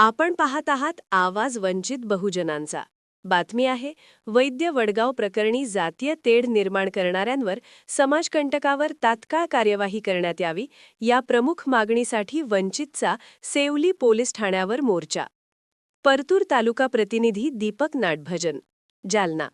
आपण पाहत आहात आवाज वंचित बहुजनांचा. बातमी आहे वैद्य वडगाव प्रकरणी जातीय तेढ निर्माण करणाऱ्यांवर समाजकंटकावर तात्काळ कार्यवाही करण्यात यावी या प्रमुख मागणीसाठी वंचितचा सेवली पोलीस ठाण्यावर मोर्चा. परतूर तालुका प्रतिनिधी दीपक नाटभजन. जालना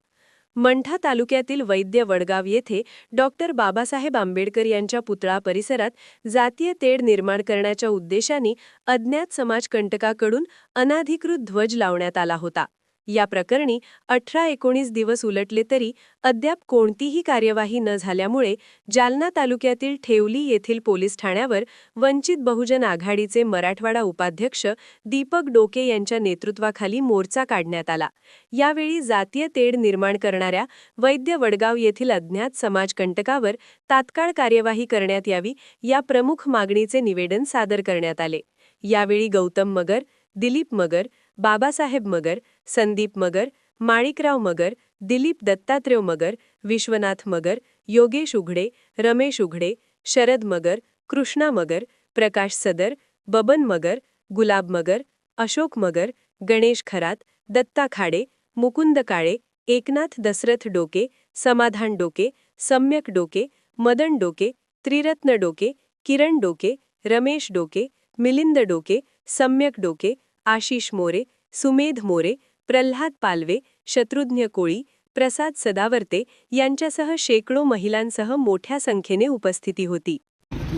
मंठा तालुक्यातील वैद्य वडगाव येथे डॉक्टर बाबासाहेब आंबेडकर यांच्या पुतळा परिसरात जातीय तेढ निर्माण करण्याच्या उद्देशाने अज्ञात समाजकंटकाकडून अनाधिकृत ध्वज लावण्यात आला होता. या प्रकरणी अठरा एकोणीस दिवस उलटले तरी अद्याप कोणतीही कार्यवाही न झाल्यामुळे जालना तालुक्यातील ठेवली येथील पोलीस ठाण्यावर वंचित बहुजन आघाडीचे मराठवाडा उपाध्यक्ष दीपक डोके यांच्या नेतृत्वाखाली मोर्चा काढण्यात आला. यावेळी जातीय तेढ निर्माण करणाऱ्या वैद्य वडगाव येथील अज्ञात समाजकंटकावर तात्काळ कार्यवाही करण्यात यावी या प्रमुख मागणीचे निवेदन सादर करण्यात आले. यावेळी गौतम मगर दिलीप मगर बाबासाहेब मगर, संदीप मगर, माणिकराव मगर, दिलीप दत्तात्रेव मगर, विश्वनाथ मगर, योगेश उघडे, रमेश उघडे, शरद मगर, कृष्णा मगर, प्रकाश सदर, बबन मगर, गुलाब मगर, अशोक मगर, गणेश खरात, दत्ता खाडे, मुकुंद काळे, एकनाथ दसरथ डोके, समाधान डोके, सम्यक डोके, मदन डोके, त्रिरत्न डोके, किरण डोके, रमेश डोके, मिलिंद डोके, सम्यक डोके आशिष मोरे सुमेध मोरे प्रल्हाद पालवे शत्रुघ्न कोळी प्रसाद सदावर्ते यांच्यासह शेकडो महिलांसह मोठ्या संख्येने उपस्थिती होती.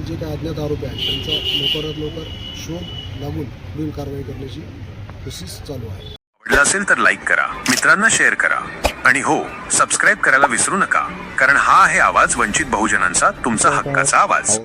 जे काही अज्ञात आरोपी आहेत त्यांचा लवकरात लवकर शोध लागून पुढील कारवाई करण्याची कोशिश चालू आहे. आवडलं असेल तर लाईक करा मित्रांना शेअर करा. आणि हो सबस्क्राईब करायला विसरू नका कारण हा आहे आवाज वंचित बहुजनांचा तुमचा हक्काचा आवाज.